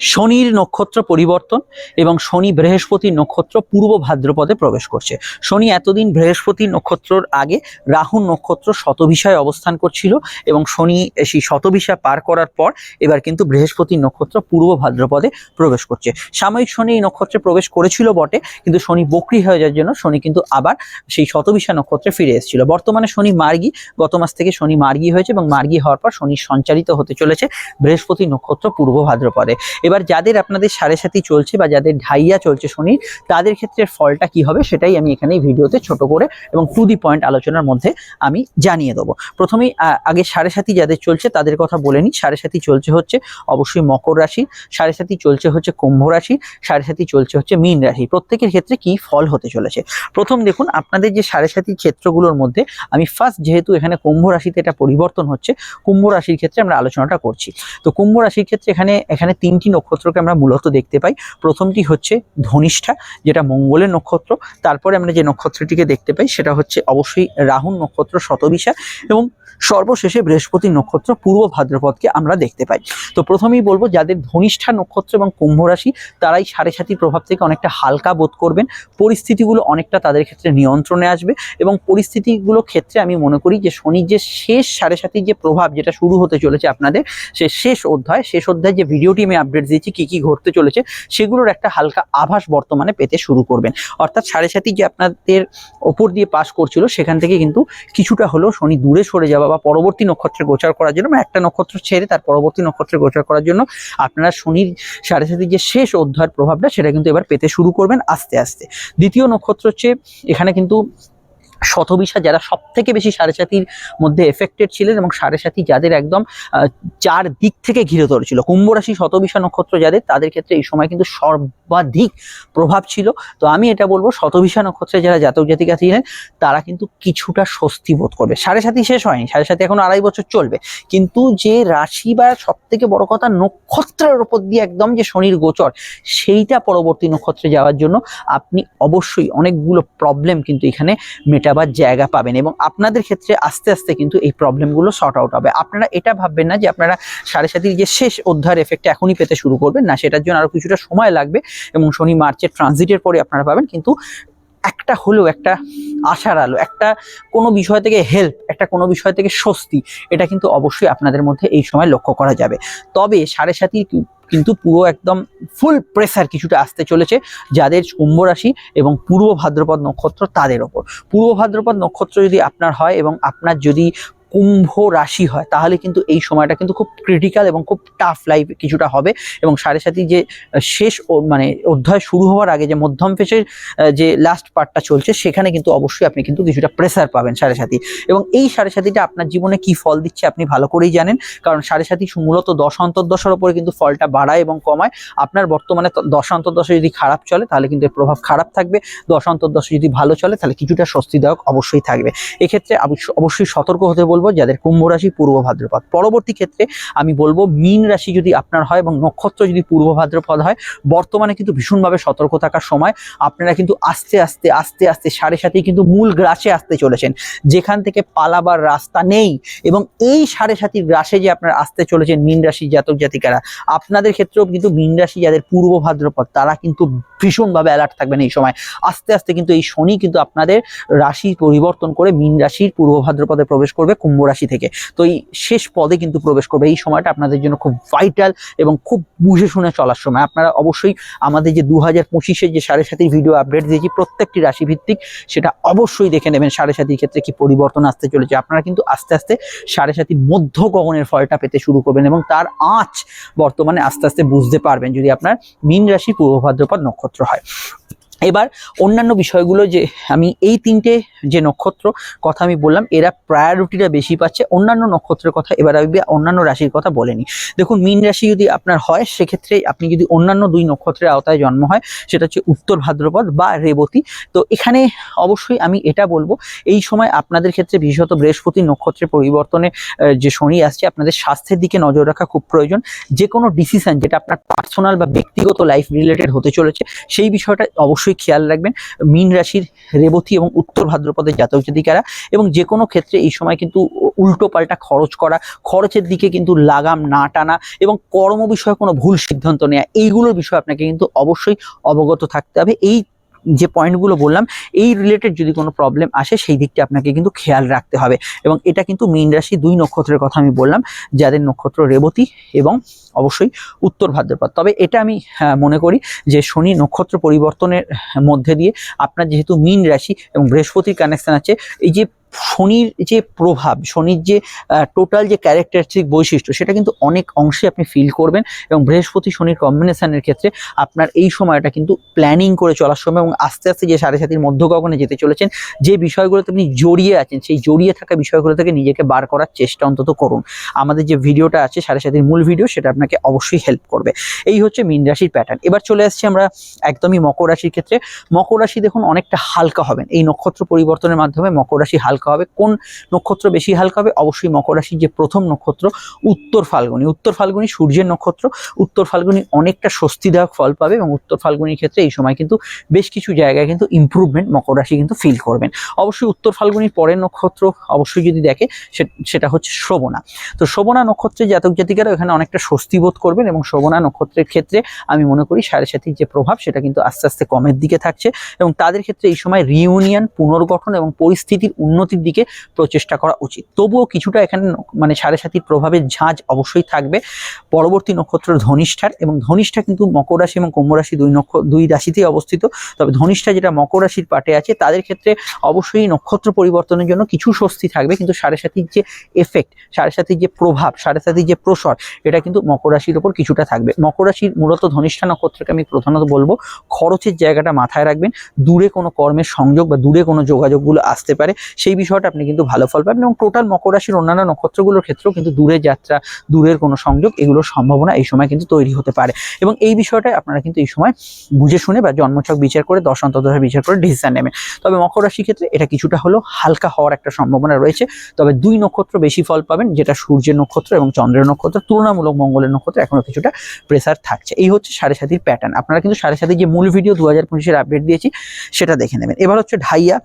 শনির নক্ষত্র পরিবর্তন এবং শনি বৃহস্পতির নক্ষত্র পূর্ব ভাদ্রপদে প্রবেশ করছে। শনি এতদিন বৃহস্পতি নক্ষত্রর আগে রাহু নক্ষত্র শতভিসায় অবস্থান করছিল এবং শনি সেই শতভিসা পার করার পর এবার কিন্তু বৃহস্পতি নক্ষত্র পূর্ব ভাদ্রপদে প্রবেশ করছে। সাময়িক শনি এই নক্ষত্রে প্রবেশ করেছিল বটে, কিন্তু শনি বকরি হয়ে যাওয়ার জন্য শনি কিন্তু আবার সেই শতভিসা নক্ষত্রে ফিরে এসেছিল। বর্তমানে শনি মার্গী, গত মাস থেকে শনি মার্গী হয়েছে এবং মার্গী হওয়ার পর শনি সঞ্চারিত হতে চলেছে বৃহস্পতি নক্ষত্র পূর্ব ভাদ্রপদে। এবার যাদের আপনাদের সাড়ে সাথী চলছে বা যাদের ঢাইয়া চলছে শনি, তাদের ক্ষেত্রে ফলটা কি হবে সেটাই আমি এখানে ভিডিওতে ছোট করে এবং টু দি পয়েন্ট আলোচনার মধ্যে আমি জানিয়ে দেবো। প্রথমেই আগে সাড়ে সাথী যাদের চলছে তাদের কথা বলে নিই। সাড়ে সাথী চলছে হচ্ছে অবশ্যই মকর রাশি, সাড়ে সাথী চলছে হচ্ছে কুম্ভ রাশি, সাড়ে সাথী চলছে হচ্ছে মীন রাশি। প্রত্যেকের ক্ষেত্রে কি ফল হতে চলেছে? প্রথম দেখুন, আপনাদের যে সাড়ে সাথী ক্ষেত্রগুলোর মধ্যে আমি ফার্স্ট যেহেতু এখানে কুম্ভ রাশিতে এটা পরিবর্তন হচ্ছে, কুম্ভ রাশির ক্ষেত্রে আমরা আলোচনাটা করছি। তো কুম্ভ রাশির ক্ষেত্রে এখানে এখানে তিনটি নক্ষত্রকে আমরা মূলত দেখতে পাই। প্রথমটি হচ্ছে ধনিষ্ঠা, যেটা মঙ্গলের নক্ষত্র। তারপরে আমরা যে নক্ষত্রটিকে দেখতে পাই, সেটা হচ্ছে অবশ্যই রাহুল নক্ষত্র শতবিশা এবং সর্বশেষে বৃহস্পতি নক্ষত্র পূর্ব ভাদ্রপদকে আমরা দেখতে পাই। তো প্রথমেই বলব, যাদের ধনিষ্ঠা নক্ষত্র এবং কুম্ভ রাশি, তারাই সাড়ে সাতির প্রভাব থেকে অনেকটা হালকা বোধ করবেন। পরিস্থিতিগুলো অনেকটা তাদের ক্ষেত্রে নিয়ন্ত্রণে আসবে এবং পরিস্থিতিগুলো ক্ষেত্রে আমি মনে করি যে শনির যে শেষ সাড়ে সাতির যে প্রভাব যেটা শুরু হতে চলেছে আপনাদের, সে শেষ অধ্যায় শেষ অধ্যায় যে ভিডিওটি আমি আপডেট দিয়েছি, কি কি ঘটতে চলেছে, সেগুলোর একটা হালকা আভাস বর্তমানে পেতে শুরু করবেন। অর্থাৎ সাড়ে সাতি যে আপনাদের ওপর দিয়ে পাশ করছিল, সেখান থেকে কিন্তু কিছুটা হলেও শনি দূরে সরে যাওয়া বা পরবর্তী নক্ষত্রে গোচার করার জন্য একটা নক্ষত্র ছেড়ে তার পরবর্তী নক্ষত্রে গোচার করার জন্য আপনারা শনির সাড়ে সাথে যে শেষ অধ্যায়ের প্রভাবটা সেটা কিন্তু এবার পেতে শুরু করবেন আস্তে আস্তে। দ্বিতীয় নক্ষত্র হচ্ছে, এখানে কিন্তু শতবিশা যারা সব থেকে বেশি সাড়ে সাতির মধ্যে এফেক্টেড ছিলেন এবং সাড়ে সাতি যাদের একদম চার দিক থেকে ঘিরে ধরেছিল। কুম্ভ রাশি শতবিশা নক্ষত্র যাদের, তাদের ক্ষেত্রে এই সময় কিন্তু সর্বাধিক প্রভাব ছিল। তো আমি এটা বলব, শতবিশা নক্ষত্রে যারা জাতক জাতিকা ছিলেন, তারা কিন্তু কিছুটা স্বস্তি বোধ করবে। সাড়ে সাতি শেষ হয়নি সাড়ে সাতি এখন আড়াই বছর চলবে। কিন্তু যে রাশি বা সব থেকে বড় কথা, নক্ষত্রের ওপর দিয়ে একদম যে শনির গোচর, সেইটা পরবর্তী নক্ষত্রে যাওয়ার জন্য আপনি অবশ্যই অনেকগুলো প্রবলেম কিন্তু এখানে মেটাবার জায়গা পাবেন এবং আপনাদের ক্ষেত্রে আস্তে আস্তে কিন্তু এই প্রবলেমগুলো শর্ট আউট হবে। আপনারা এটা ভাববেন না যে আপনারা সাড়ে সাতির যে শেষ অধ্যায়ের এফেক্ট এখনই পেতে শুরু করবেন। না, সেটার জন্য আরও কিছুটা সময় লাগবে এবং শনি মার্চের ট্রানজিটের পরে আপনারা পাবেন। কিন্তু একটা হলেও একটা আশার আলো, একটা কোনো বিষয় থেকে হেল্প একটা কোনো বিষয় থেকে স্বস্তি, এটা কিন্তু অবশ্যই আপনাদের মধ্যে এই সময় লক্ষ্য করা যাবে। তবে সাড়ে সাতির কিন্তু পুরো একদম ফুল প্রেসার কিছুটা আসতে চলেছে যাদের কুম্ভ রাশি এবং পূর্ব ভাদ্রপদ নক্ষত্র তাদের ওপর। পূর্ব ভাদ্রপদ নক্ষত্র যদি আপনার হয় এবং আপনার যদি কুম্ভ রাশি হয়, তাহলে কিন্তু এই সময়টা কিন্তু খুব ক্রিটিক্যাল এবং খুব টাফ লাইফ কিছুটা হবে এবং সাড়ে সাথে যে শেষ মানে অধ্যায় শুরু হওয়ার আগে যে মধ্যম ফেসের যে লাস্ট পার্টটা চলছে, সেখানে কিন্তু অবশ্যই আপনি কিন্তু কিছুটা প্রেসার পাবেন সাড়ে সাথী এবং এই সাড়ে সাথীটা আপনার জীবনে কি ফল দিচ্ছে আপনি ভালো করেই জানেন, কারণ সাড়ে সাথী মূলত দশ অন্তর্দশার উপরে কিন্তু ফলটা বাড়ায় এবং কমায়। আপনার বর্তমানে দশ অন্তর্দশা যদি খারাপ চলে, তাহলে কিন্তু এর প্রভাব খারাপ থাকবে। দশ অন্তর্দশা যদি ভালো চলে, তাহলে কিছুটা স্বস্তিদায়ক অবশ্যই থাকবে। এক্ষেত্রে অবশ্য- অবশ্যই সতর্ক হতে বলব যাদের কুম্ভ রাশি পূর্ব ভাদ্রপদ। পরবর্তী ক্ষেত্রে আমি বলব মীন রাশি যদি আপনার হয় এবং নক্ষত্র যদি পূর্ব ভাদ্রপদ হয়, বর্তমানে কিন্তু ভীষণভাবে সতর্ক থাকার সময় আপনারা কিন্তু আস্তে আস্তে আস্তে আস্তে সাড়ে সাথেই কিন্তু মূল গ্রাসে আসতে চলেছেন। যেখান থেকে পালাবার রাস্তা নেই এবং এই সাড়ে সাতির গ্রাসে যে আপনারা আসতে চলেছেন মীন রাশি জাতক জাতিকারা, আপনাদের ক্ষেত্রেও কিন্তু মীন রাশি যাদের পূর্ব ভাদ্রপদ, তারা কিন্তু ভীষণভাবে অ্যালার্ট থাকবেন এই সময়। আস্তে আস্তে কিন্তু এই শনি কিন্তু আপনাদের রাশি পরিবর্তন করে মীন রাশির পূর্ব ভাদ্রপদে প্রবেশ করবে কুম্ভ রাশি থেকে। তো এই শেষ পদে কিন্তু প্রবেশ করবে। এই সময়টা আপনাদের জন্য খুব ভাইটাল এবং খুব বুঝে শুনে চলার সময়। আপনারা অবশ্যই আমাদের যে দু হাজার পঁচিশের যে সাড়ে সাতির ভিডিও আপডেট দিয়েছি, প্রত্যেকটি রাশি ভিত্তিক সেটা অবশ্যই দেখে নেবেন সাড়ে সাতির ক্ষেত্রে কি পরিবর্তন আসতে চলেছে। আপনারা কিন্তু আস্তে আস্তে সাড়ে সাতির মধ্য গগনের ফলটা পেতে শুরু করবেন এবং তার আঁচ বর্তমানে আস্তে আস্তে বুঝতে পারবেন যদি আপনার মীন রাশি পূর্ব ভাদ্রপদ নক্ষত্র হয় এবার অন্যান্য বিষয়গুলো যে আমি এই তিনটে যে নক্ষত্র কথা আমি বললাম, এরা প্রায়োরিটিটা বেশি পাচ্ছে। অন্যান্য নক্ষত্রের কথা এবার আমি অন্যান্য রাশির কথা বলেনি। দেখুন, মীন রাশি যদি আপনার হয়, সেক্ষেত্রে আপনি যদি অন্যান্য দুই নক্ষত্রের আওতায় জন্ম হয়, সেটা হচ্ছে উত্তর ভাদ্রপদ বা রেবতী। তো এখানে অবশ্যই আমি এটা বলব, এই সময় আপনাদের ক্ষেত্রে, বিশেষত বৃহস্পতি নক্ষত্রের পরিবর্তনে যে শনি আসছে, আপনাদের স্বাস্থ্যের দিকে নজর রাখা খুব প্রয়োজন। যে কোনো ডিসিশন যেটা আপনার পার্সোনাল বা ব্যক্তিগত লাইফ রিলেটেড হতে চলেছে, সেই বিষয়টা অবশ্যই খেয়াল রাখবেন, মিন রাশির রেবতী এবং উত্তর ভাদ্রপদের জাতক জাতিকারা এবং যে কোনো ক্ষেত্রে এই সময় কিন্তু উল্টো পাল্টা খরচ করা, খরচের দিকে কিন্তু লাগাম না টানা এবং কর্ম বিষয়ে কোনো ভুল সিদ্ধান্ত নেওয়া এইগুলোর বিষয়ে আপনাকে কিন্তু অবশ্যই অবগত থাকতে হবে। এই যে পয়েন্টগুলো বললাম, এই রিলেটেড যদি কোনো প্রবলেম আসে, সেই দিকটা আপনাকে কিন্তু খেয়াল রাখতে হবে। এবং এটা কিন্তু মীন রাশি দুই নক্ষত্রের কথা আমি বললাম, যাদের নক্ষত্র রেবতী এবং অবশ্যই উত্তর ভাদ্রপদ। তবে এটা আমি মনে করি যে শনি নক্ষত্র পরিবর্তনের মধ্যে দিয়ে আপনার যেহেতু মীন রাশি এবং বৃহস্পতির কানেকশান আছে, এই যে শনির যে প্রভাব, শনির যে টোটাল যে ক্যারেক্টারিস্টিক বৈশিষ্ট্য, সেটা কিন্তু অনেক অংশে আপনি ফিল করবেন এবং বৃহস্পতি শনির কম্বিনেশনের ক্ষেত্রে আপনার এই সময়টা কিন্তু প্ল্যানিং করে চলার সময় এবং আস্তে আস্তে যে সাড়ে সাতির মধ্যগগনে যেতে চলেছেন, যে বিষয়গুলোতে আপনি জড়িয়ে আছেন, সেই জড়িয়ে থাকা বিষয়গুলো থেকে নিজেকে বার করার চেষ্টা অন্তত করুন। আমাদের যে ভিডিওটা আছে সাড়ে সাতির মূল ভিডিও, সেটা আপনাকে অবশ্যই হেল্প করবে। এই হচ্ছে মীন রাশির প্যাটার্ন এবার চলে আসছি আমরা একদমই মকর রাশির ক্ষেত্রে। মকর রাশি দেখুন অনেকটা হালকা হবেন। এই নক্ষত্র পরিবর্তনের মাধ্যমে মকর রাশি হালকা হবে। কোন নক্ষত্র বেশি হালকা হবে? অবশ্যই মকর রাশির যে প্রথম নক্ষত্র, উত্তর ফাল্গুনি। উত্তর ফাল্গুনি সূর্যের নক্ষত্র। উত্তর ফাল্গুনি অনেকটা স্বস্তিদায়ক ফল পাবে এবং উত্তর ফাল্গুনির ক্ষেত্রে এই সময় কিন্তু বেশ কিছু জায়গায় কিন্তু ইমপ্রুভমেন্ট মকর রাশি কিন্তু ফিল করবেন। অবশ্যই উত্তর ফাল্গুনির পরের নক্ষত্র অবশ্যই যদি দেখে সেটা হচ্ছে শোভনা। তো শোভনা নক্ষত্রের জাতক জাতিকারা এখানে অনেকটা স্বস্তি বোধ করবেন এবং শোভনা নক্ষত্রের ক্ষেত্রে আমি মনে করি সাড়ে সাতির যে প্রভাব, সেটা কিন্তু আস্তে আস্তে কমের দিকে থাকছে এবং তাদের ক্ষেত্রে এই সময় রিউনিয়ন পুনর্গঠন এবং পরিস্থিতির উন্নতির দিকে প্রচেষ্টা করা উচিত। তবুও কিছুটা এখানে মানে সাড়ে সাতির প্রভাবের ঝাঁজ অবশ্যই থাকবে। পরবর্তী নক্ষত্র ধনিষ্ঠার এবং ধনিষ্ঠা কিন্তু মকর রাশি এবং কুম্ভ রাশি দুই নক্ষ দুই রাশিতেই অবস্থিত। তবে ধনিষ্ঠা যেটা মকর রাশির পাটে আছে, তাদের ক্ষেত্রে অবশ্যই নক্ষত্র পরিবর্তনের জন্য কিছু স্বস্তি থাকবে। কিন্তু সাড়ে সাতির যে এফেক্ট সাড়ে সাতির যে প্রভাব সাড়ে সাতির যে প্রসর, এটা কিন্তু মকর রাশির ওপর কিছুটা থাকবে। মকর রাশির মূলত ধনিষ্ঠা নক্ষত্রকে আমি প্রধানত বলব, খরচের জায়গাটা মাথায় রাখবেন। দূরে কোনো কর্মের সংযোগ বা দূরে কোনো যোগাযোগগুলো আসতে পারে। সেই বিষয়টা আপনি কিন্তু ভালো ফল পাবেন এবং টোটাল মকর রাশির অন্যান্য নক্ষত্রগুলোর ক্ষেত্রেও কিন্তু দূরের যাত্রা, দূরের কোনো সংযোগ এগুলোর সম্ভাবনা এই সময় কিন্তু তৈরি হতে পারে। এবং এই বিষয়টাই আপনারা কিন্তু এই সময় বুঝে শুনে বা জন্মছক বিচার করে, দশ দশান্তদশা বিচার করে ডিসিশন নেবেন। তবে মকর রাশির ক্ষেত্রে এটা কিছুটা হলেও হালকা হওয়ার একটা সম্ভাবনা রয়েছে। তবে দুই নক্ষত্র বেশি ফল পাবেন, যেটা সূর্যের নক্ষত্র এবং চন্দ্রের নক্ষত্র। তুলনামূলক মঙ্গলের নক্ষত্র এখনও কিছুটা প্রেসার থাকছে। এই হচ্ছে সাড়ে সাতির প্যাটার্ন আপনারা কিন্তু সাড়ে সাতির যে মূল ভিডিও দু হাজার পঁচিশের আপডেট দিয়েছি, সেটা দেখে নেবেন। এবার হচ্ছে ঢাইয়া।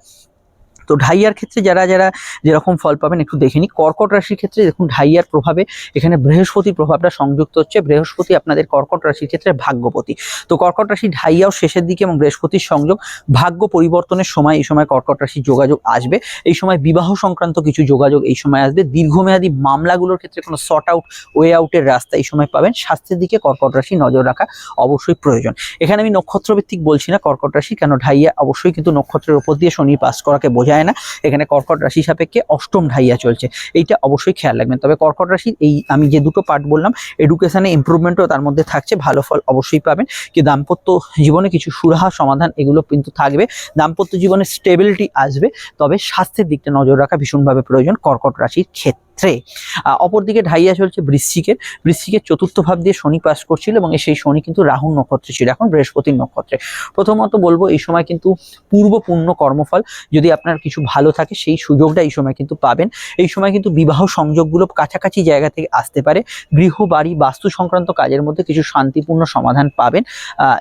তো ঢাইয়ার ক্ষেত্রে যারা যারা যেরকম ফল পাবেন একটু দেখে নিই। কর্কট রাশির ক্ষেত্রে দেখুন ঢাইয়ার প্রভাবে এখানে বৃহস্পতির প্রভাবটা সংযুক্ত হচ্ছে। বৃহস্পতি আপনাদের কর্কট রাশির ক্ষেত্রে ভাগ্যপতি। তো কর্কট রাশি ঢাইয়াও শেষের দিকে এবং বৃহস্পতির সংযোগ ভাগ্য পরিবর্তনের সময়, এই সময় কর্কট রাশির যোগাযোগ আসবে। এই সময় বিবাহ সংক্রান্ত কিছু যোগাযোগ এই সময় আসবে। দীর্ঘমেয়াদী মামলাগুলোর ক্ষেত্রে কোনো শর্ট আউট ওয়ে আউটের রাস্তা এই সময় পাবেন। স্বাস্থ্যের দিকে কর্কট রাশি নজর রাখা অবশ্যই প্রয়োজন। এখানে আমি নক্ষত্রভিত্তিক বলছি না কর্কট রাশি, কেন ঢাইয়া অবশ্যই কিন্তু নক্ষত্রের উপর দিয়ে শনি পাস করাকে বোঝায়। না। এখানে কর্কট রাশি সাপেক্ষে অষ্টম ঢাইয়া চলছে। এইটা অবশ্যই খেয়াল রাখবেন। তবে কর্কট রাশি এই আমি যে দুটো পার্ট বললাম এডুকেশানে ইম্প্রুভমেন্টও তার মধ্যে থাকছে, ভালো ফল অবশ্যই পাবেন। কি দাম্পত্য জীবনে কিছু সুরাহা, সমাধান এগুলো কিন্তু থাকবে। দাম্পত্য জীবনে স্টেবিলিটি আসবে। তবে স্বাস্থ্যের দিকটা নজর রাখা ভীষণভাবে প্রয়োজন কর্কট রাশির ক্ষেত্রে। আহ, অপরদিকে ঢাইয়া চলছে বৃশ্চিকের। বৃশ্চিকের চতুর্থ ভাব দিয়ে শনি পাস করছিল এবং সেই শনি কিন্তু রাহুর নক্ষত্রে ছিল এখন বৃহস্পতির নক্ষত্রে। প্রথমত বলব এই সময় কিন্তু পূর্ব পূর্ণ কর্মফল যদি আপনার কিছু ভালো থাকে সেই সুযোগটা এই সময় কিন্তু পাবেন। এই সময় কিন্তু বিবাহ সংযোগগুলো কাছাকাছি জায়গা থেকে আসতে পারে। গৃহ বাড়ি বাস্তু সংক্রান্ত কাজের মধ্যে কিছু শান্তিপূর্ণ সমাধান পাবেন।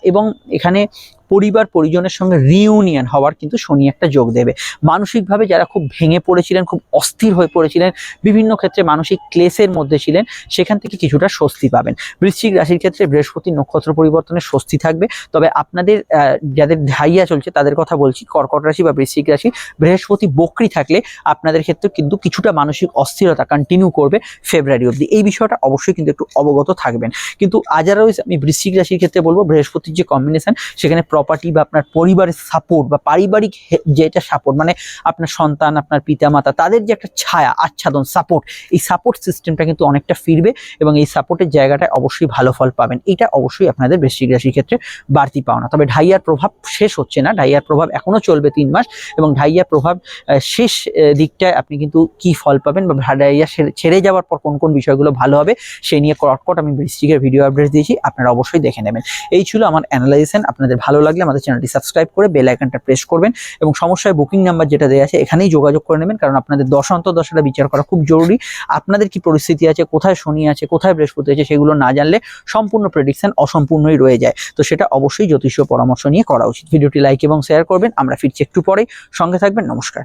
এবং এখানে পরিবার পরিজনের সঙ্গে রিউনিয়ন হওয়ার কিন্তু শনি একটা যোগ দেবে। মানসিকভাবে যারা খুব ভেঙে পড়েছিলেন, খুব অস্থির হয়ে পড়েছিলেন, বিভিন্ন ক্ষেত্রে মানসিক ক্লেশের মধ্যে ছিলেন, সেখান থেকে কিছুটা স্বস্তি পাবেন। বৃশ্চিক রাশির ক্ষেত্রে বৃহস্পতি নক্ষত্র পরিবর্তনের স্বস্তি থাকবে। তবে আপনাদের যাদের ঢাইয়া চলছে, তাদের কথা বলছি, কর্কট রাশি বা বৃশ্চিক রাশি, বৃহস্পতি বক্রি থাকলে আপনাদের ক্ষেত্রে কিন্তু কিছুটা মানসিক অস্থিরতা কন্টিনিউ করবে ফেব্রুয়ারি অবধি। এই বিষয়টা অবশ্যই কিন্তু একটু অবগত থাকবেন। কিন্তু আজারওয়াইজ আমি বৃশ্চিক রাশির ক্ষেত্রে বলব, বৃহস্পতির যে কম্বিনেশন সেখানে প্রপার্টি বা আপনার পরিবারের সাপোর্ট বা পারিবারিক যেটা সাপোর্ট মানে আপনার সন্তান, আপনার পিতামাতা, তাদের যে একটা ছায়া, আচ্ছাদন সাপোর্ট এই সাপোর্ট সিস্টেমটা কিন্তু অনেকটা ফিরবে এবং এই সাপোর্টের জায়গাটায় অবশ্যই ভালো ফল পাবেন। এটা অবশ্যই আপনাদের বৃশ্চিক রাশির ক্ষেত্রে বাড়তি পাওনা। তবে ঢাইয়ার প্রভাব শেষ হচ্ছে না। ঢাইয়ার প্রভাব এখনও চলবে তিন মাস এবং ঢাইয়ার প্রভাব শেষ দিকটায় আপনি কিন্তু কি ফল পাবেন বা ঢাইয়া ছেড়ে- ছেড়ে যাওয়ার পর কোন কোন বিষয়গুলো ভালো হবে সেই নিয়ে কটকট আমি বৃষ্টিকের ভিডিও আপডেট দিয়েছি। আপনারা অবশ্যই দেখে নেবেন। এই ছিল আমার অ্যানালাইজেশন আপনাদের ভালো লাগলে আমাদের চ্যানেলটি সাবস্ক্রাইব করে বেল আইকনটা প্রেস করবেন এবং সমস্যায় বুকিং নাম্বার যেটা দেওয়া আছে এখানেই যোগাযোগ করে নেবেন, কারণ আপনাদের দশ অন্তর্দশাটা বিচার করা খুব জরুরি। আপনাদের কি পরিস্থিতি আছে, কোথায় শনি আছে, কোথায় বৃহস্পতি আছে সেগুলো না জানলে সম্পূর্ণ প্রেডিকশন অসম্পূর্ণই রয়ে যায়। তো সেটা অবশ্যই জ্যোতিষীয় পরামর্শ নিয়ে করা উচিত। ভিডিওটি লাইক এবং শেয়ার করবেন। আমরা ফিরছি একটু পরে। সঙ্গে থাকবেন। নমস্কার।